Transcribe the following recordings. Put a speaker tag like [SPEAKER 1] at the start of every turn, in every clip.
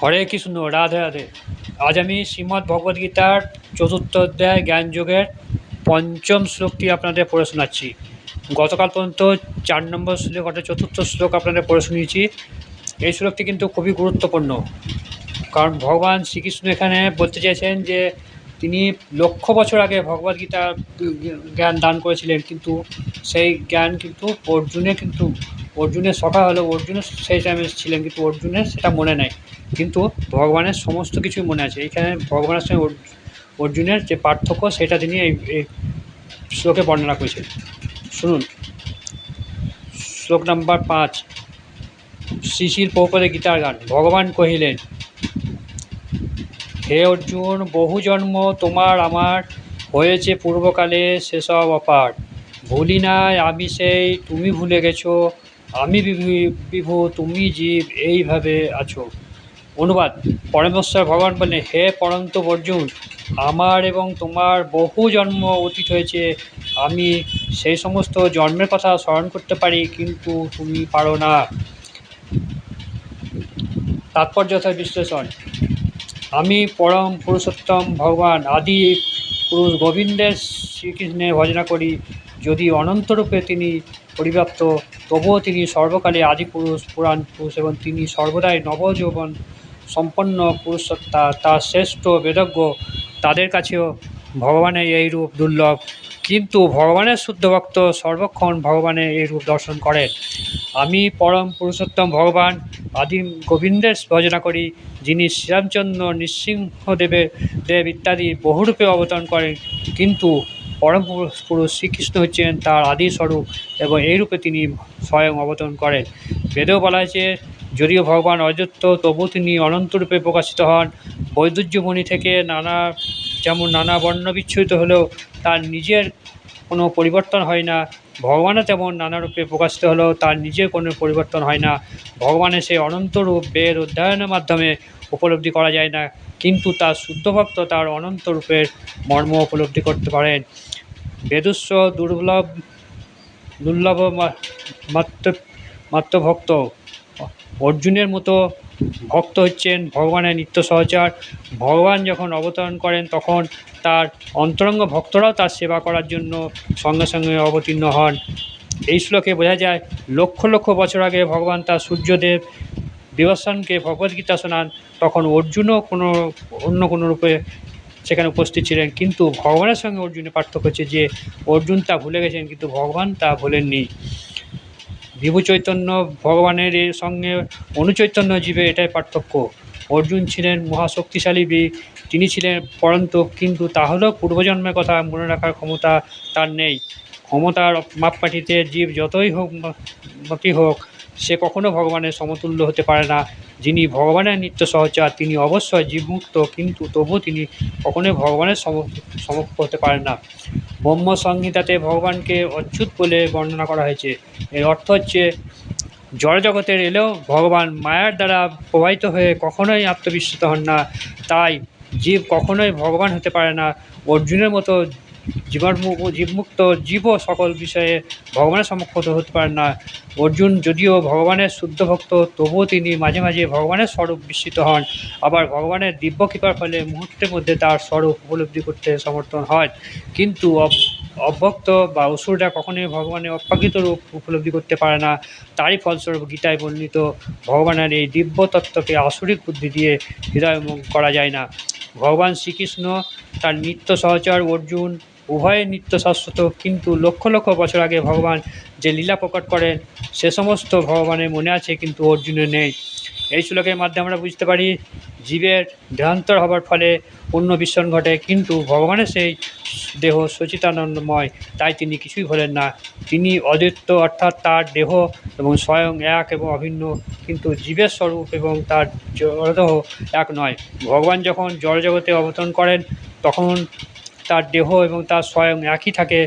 [SPEAKER 1] হরে কৃষ্ণ, রাধে রাধে। আজ আমি শ্রীমদ্ ভগবদ্গীতার চতুর্থ অধ্যায় জ্ঞানযোগের পঞ্চম শ্লোকটি আপনাদের পড়ে শোনাচ্ছি। গতকাল পর্যন্ত চার নম্বর শ্লোক অর্থাৎ চতুর্থ শ্লোক আপনাদের পড়ে শুনিয়েছি। এই শ্লোকটি কিন্তু খুবই গুরুত্বপূর্ণ। কারণ ভগবান শ্রীকৃষ্ণ এখানে বলতে চাইছেন যে, তিনি লক্ষ বছর আগে ভগবদ্গীতা জ্ঞান দান করেছিলেন, কিন্তু সেই জ্ঞান কিন্তু অর্জুনে কিন্তু অর্জুনের সখা হলো অর্জুনের সেই টাইমে ছিলেন কিন্তু অর্জুনের সেটা মনে নেই। কিন্তু ভগবানের সমস্ত কিছুই মনে আছে। এইখানে ভগবানের সঙ্গে অর্জুনের যে পার্থক্য সেটা তিনি এই শ্লোকে বর্ণনা করেছেন। শুনুন। শ্লোক নাম্বার পাঁচ। শিশির পৌপদে গীতার গান। ভগবান কহিলেন, হে অর্জুন, বহু জন্ম তোমার আমার হয়েছে পূর্বকালে সেসব অপার। ভুলি নাই আমি সেই, তুমি ভুলে গেছো আমি বিভু- তুমি জীব, এইভাবে আছো। অনুবাদ, পরমেশ্বর ভগবান বললেন, হে পরন্ত অর্জুন, আমার এবং তোমার বহু জন্ম অতীত হয়েছে। আমি সেই সমস্ত জন্মের কথা স্মরণ করতে পারি, কিন্তু তুমি পারো না। তাৎপর্য যথার বিশ্লেষণ। আমি পরম পুরুষোত্তম ভগবান, আদি পুরুষ গোবিন্দের শ্রীকৃষ্ণের ভজনা করি। যদি অনন্তরূপে তিনি পরিব্যাপ্ত। তবুও তিনি সর্বকালে আদি পুরুষ, পুরাণ পুরুষ এবং তিনি সর্বদাই নবযৌবন সম্পন্ন পুরুষসত্তা তার শ্রেষ্ঠ, বেদজ্ঞ। তাদের কাছেও ভগবানের এই রূপ দুর্লভ। কিন্তু ভগবানের শুদ্ধ ভক্ত সর্বক্ষণ ভগবানের এই রূপ দর্শন করেন আমি পরম পুরুষোত্তম ভগবান আদিম গোবিন্দের ভজনা করি, যিনি শ্রীরামচন্দ্র নৃসিংহদেবের দেব ইত্যাদি বহুরূপে অবতরণ করেন। কিন্তু পরম পুরুষ শ্রীকৃষ্ণ হচ্ছেন তার আদি স্বরূপ এবং এই রূপে তিনি স্বয়ং অবতরণ করেন। বেদেও বলা হয়েছে, যদিও ভগবান অযুক্ত তবু তিনি অনন্তরূপে প্রকাশিত হন। বৈদুর্যমণি থেকে নানা, যেমন নানা বর্ণ বিচ্ছুরিত হলেও তার নিজের কোনো পরিবর্তন হয় না। ভগবানও তেমন নানা রূপে প্রকাশিত হলেও তার নিজের কোনো পরিবর্তন হয় না। ভগবানের সেই অনন্তরূপ বেদ অধ্যয়নের মাধ্যমে উপলব্ধি করা যায় না। কিন্তু তার শুদ্ধ ভক্ত তার অনন্ত রূপের মর্ম উপলব্ধি করতে পারেন। বেদস্ব দুর্লভ দুর্লভ মাত্র ভক্ত অর্জুনের মতো ভক্ত হচ্ছেন ভগবানের নিত্য সহচার। ভগবান যখন অবতরণ করেন, তখন তার অন্তরঙ্গ ভক্তরাও তার সেবা করার জন্য সঙ্গে সঙ্গে অবতীর্ণ হন। এই শ্লোকে বোঝা যায়, লক্ষ লক্ষ বছর আগে ভগবান তার সূর্যদেব দেবস্থানকে ভগবদ্গীতা শোনান, তখন অর্জুনও কোনো, অন্য কোনো রূপে সেখানে উপস্থিত ছিলেন। কিন্তু ভগবানের সঙ্গে অর্জুনের পার্থক্য হচ্ছে যে, অর্জুন তা ভুলে গেছেন, কিন্তু ভগবান তা ভোলেননি। বিভু চৈতন্য ভগবানের এর সঙ্গে অনুচৈতন্য জীবে এটাই পার্থক্য। অর্জুন ছিলেন মহাশক্তিশালী বীর তিনি ছিলেন পরন্ত, কিন্তু তাহলেও পূর্বজন্মের কথা মনে রাখার ক্ষমতা তার নেই। ক্ষমতার মাপকাঠিতে জীব যতই হোক বাকি হোক, সে কখনো ভগবানের সমতুল্য হতে পারে না। যিনি ভগবানের নিত্য সহচার তিনি অবশ্যই জীবমুক্ত, কিন্তু তবুও তিনি কখনোই ভগবানের সম সমক্ষ হতে পারেন না। ব্রহ্ম সংহিতাতে ভগবানকে অচ্যুত বলে বর্ণনা করা হয়েছে। এর অর্থ হচ্ছে, জড়জগতের এলেও ভগবান মায়ার দ্বারা প্রবাহিত হয়ে কখনোই আত্মবিশ্বাস হন না। তাই জীব কখনোই ভগবান হতে পারে না। অর্জুনের মতো জীবাণু জীবমুক্ত জীবও সকল বিষয়ে ভগবানের সম্মুখত হতে পারেন না। অর্জুন যদিও ভগবানের শুদ্ধ ভক্ত, তবুও তিনি মাঝে মাঝে ভগবানের স্বরূপ বিস্মিত হন। আবার ভগবানের দিব্য কৃপার ফলে মুহূর্তের মধ্যে তার স্বরূপ উপলব্ধি করতে সমর্থন হয়। কিন্তু অভক্ত বা অসুররা কখনোই ভগবানের অপ্রাকৃত রূপ উপলব্ধি করতে পারে না। তারই ফলস্বরূপ গীতায় বর্ণিত, ভগবানের এই দিব্য তত্ত্বকে আসরিক বুদ্ধি দিয়ে হৃদয়ঙ্গম করা যায় না। ভগবান শ্রীকৃষ্ণ, তার নিত্য সহচর অর্জুন উভয়ের নিত্য শাশ্বত কিন্তু লক্ষ লক্ষ বছর আগে ভগবান যে লীলা প্রকট করেন, সে সমস্ত ভগবানের মনে আছে, কিন্তু অর্জুনের নেই। এই শ্লোকের মাধ্যমে আমরা বুঝতে পারি, জীবের দেহান্তর হবার ফলে পূর্ণ বিস্মরণ ঘটে, কিন্তু ভগবানের সেই দেহ সচিতানন্দময়, তাই তিনি কিছুই হলেন না। তিনি অদ্বৈত, অর্থাৎ তার দেহ এবং স্বয়ং এক এবং অভিন্ন, কিন্তু জীবের স্বরূপ এবং তার জড়দেহ এক নয়। ভগবান যখন জড়জগতে অবতরণ করেন, তখন তার দেহ এবং তার স্বয়ং একই থাকে,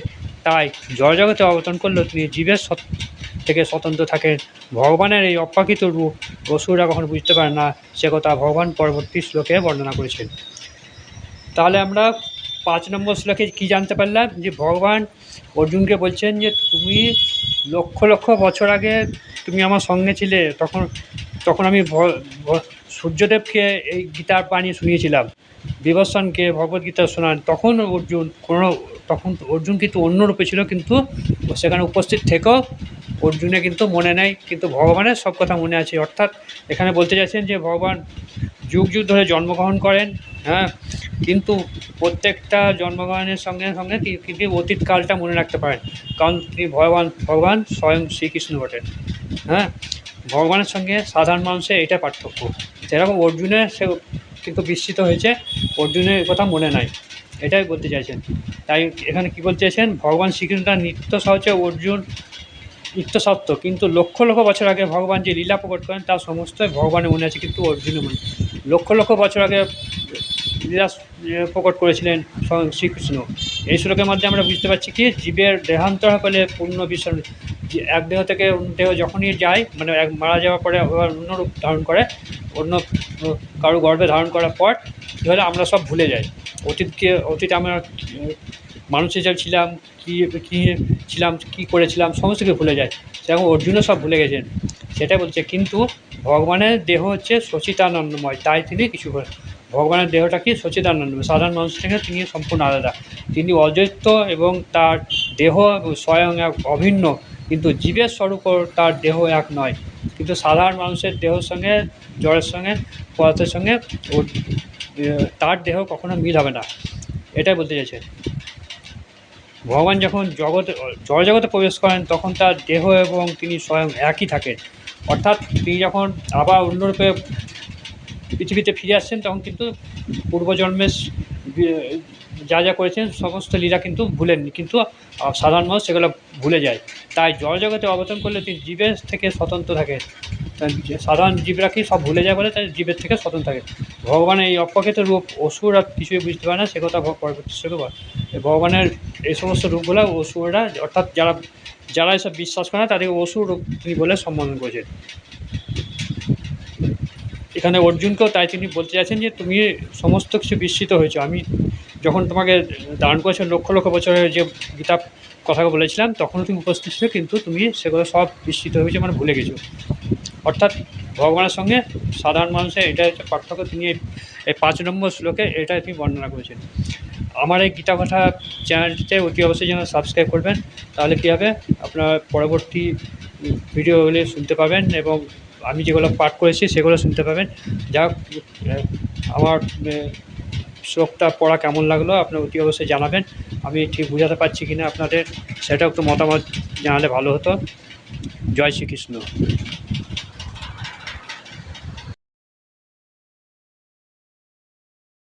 [SPEAKER 1] তাই জড়জগতে অবতরণ করলেও তিনি জীবের থেকে স্বতন্ত্র থাকেন। ভগবানের এই অপ্রাকৃত রূপ অসুররা কখনো বুঝতে পারে না, সে কথা ভগবান পরবর্তী শ্লোকে বর্ণনা করেছেন। তাহলে আমরা পাঁচ নম্বর শ্লোকে কি জানতে পারলাম? যে ভগবান অর্জুনকে বলছেন যে, তুমি লক্ষ লক্ষ বছর আগে তুমি আমার সঙ্গে ছিলে, তখন তখন আমি সূর্যদেবকে এই গীতার বাণী শুনিয়েছিলাম। বিবর্ষণকে ভগবদ্গীতা শোনান, তখন অর্জুন কোনো, তখন অর্জুন কিন্তু অন্যরূপে ছিল, কিন্তু সেখানে উপস্থিত থেকেও অর্জুনে কিন্তু মনে নেই, কিন্তু ভগবানের সব কথা মনে আছে। অর্থাৎ এখানে বলতে চাইছেন যে, ভগবান যুগ যুগ ধরে জন্মগ্রহণ করেন হ্যাঁ কিন্তু প্রত্যেকটা জন্মগ্রহণের সঙ্গে সঙ্গে তিনি কিন্তু অতীতকালটা মনে রাখতে পারেন। কারণ তিনি ভগবান ভগবান স্বয়ং শ্রীকৃষ্ণ ঘটেন হ্যাঁ। ভগবানের সঙ্গে সাধারণ মানুষের এটা পার্থক্য। যেরকম অর্জুনের সে কিন্তু বিস্মিত হয়েছে, অর্জুনের কথা মনে নাই। এটাই বলতে চাইছেন। তাই এখানে কি বলতে চাইছেন? ভগবান শ্রীকৃষ্ণ নিত্য সহজে অর্জুন নিত্য সত্য, কিন্তু লক্ষ লক্ষ বছর আগে ভগবান যে লীলা প্রকট করেন তা সমস্তই ভগবানের মনে আছে, কিন্তু অর্জুনের মনে। লক্ষ লক্ষ বছর আগে লীলা প্রকট করেছিলেন শ্রীকৃষ্ণ। এই শ্লোকের মধ্যে আমরা বুঝতে পারছি কি, জীবের দেহান্তর হলে পূর্ণ বিশ্ব এক দেহ থেকে অন্য দেহ যখনই যায় মানে এক মারা যাওয়ার পরে আবার অন্য রূপ ধারণ করে, অন্য কারও গর্ভে ধারণ করার পর কী হলে আমরা সব ভুলে যাই। অতীতকে, অতীতে আমরা মানুষ হিসেবে ছিলাম, কী কী ছিলাম, কী করেছিলাম, সমস্ত কিছু ভুলে যায় সেরকম অর্জুনও সব ভুলে গেছেন। সেটাই বলছে, কিন্তু ভগবানের দেহ হচ্ছে সচিতানন্দময়, তাই তিনি কিছু করেন। ভগবানের দেহটা কি? সচিতানন্দময়। সাধারণ মানুষ থেকে তিনি সম্পূর্ণ আলাদা। তিনি অদ্বৈত এবং তার দেহ স্বয়ং এক অভিন্ন কিন্তু জীবের স্বরূপ তার দেহ এক নয়। কিন্তু সাধারণ মানুষের দেহের সঙ্গে জড়ের সঙ্গে পদার্থের সঙ্গে এ, তার দেহ কখনো মিল হবে না। এটাই বলতে চাইছে। ভগবান যখন জগতে জড় জগতে প্রবেশ করেন তখন তার দেহ এবং তিনি স্বয়ং একই থাকেন অর্থাৎ তিনি যখন আবার অন্যরূপে পৃথিবীতে ফিরে আসছেন তখন কিন্তু পূর্বজন্মের যা যা করেছেন সমস্ত লীলা কিন্তু ভুলেননি। কিন্তু সাধারণ মানুষ সেগুলো ভুলে যায়। তাই জড় জগতে অবতরণ করলে তিনি জীবের থেকে স্বতন্ত্র থাকে। সাধারণ জীবরা কি সব ভুলে যায় বলে তাই জীবের থেকে স্বতন্ত্র থাকে। ভগবানের এই অপ্রকৃত রূপ অসুর আর কিছুই বুঝতে পারে না, সে কথা পরবর্তী ভগবানের এই সমস্ত রূপগুলো অসুররা, অর্থাৎ যারা যারা এসব বিশ্বাস করে না তাদেরকে অসুর রূপ তিনি বলে সম্বোধন করেছেন। এখানে অর্জুনকেও তাই তিনি বলতে চাইছেন যে, তুমি সমস্ত কিছু বিস্মিত হয়েছো। আমি যখন তোমাকে দান করেছ, লক্ষ লক্ষ বছরের যে গীতা কথা বলেছিলাম তখনও তুমি উপস্থিত ছিল, কিন্তু তুমি সেগুলো সব বিস্মিত হয়েছে মানে ভুলে গেছো। অর্থাৎ ভগবানের সঙ্গে সাধারণ মানুষের এটা হচ্ছে পার্থক্য, তিনি এই- পাঁচ নম্বর শ্লোকে এটা তিনি বর্ণনা করেছেন। আমার এই গীতা কথা চ্যানেলটিতে অতি অবশ্যই যেন সাবস্ক্রাইব করবেন, তাহলে কী হবে? আপনার পরবর্তী ভিডিওগুলি শুনতে পাবেন এবং আমি যেগুলো পাঠ করেছি, সেগুলো শুনতে পাবেন। যা আমার শ্লোকটা পড়া কেমন লাগল আপনার অতি অবশ্যই জানাবেন। আমি ঠিক বুঝাতে পারছি কি না আপনাদের, সেটাও একটু মতামত জানালে ভালো হতো। জয় শ্রীকৃষ্ণ।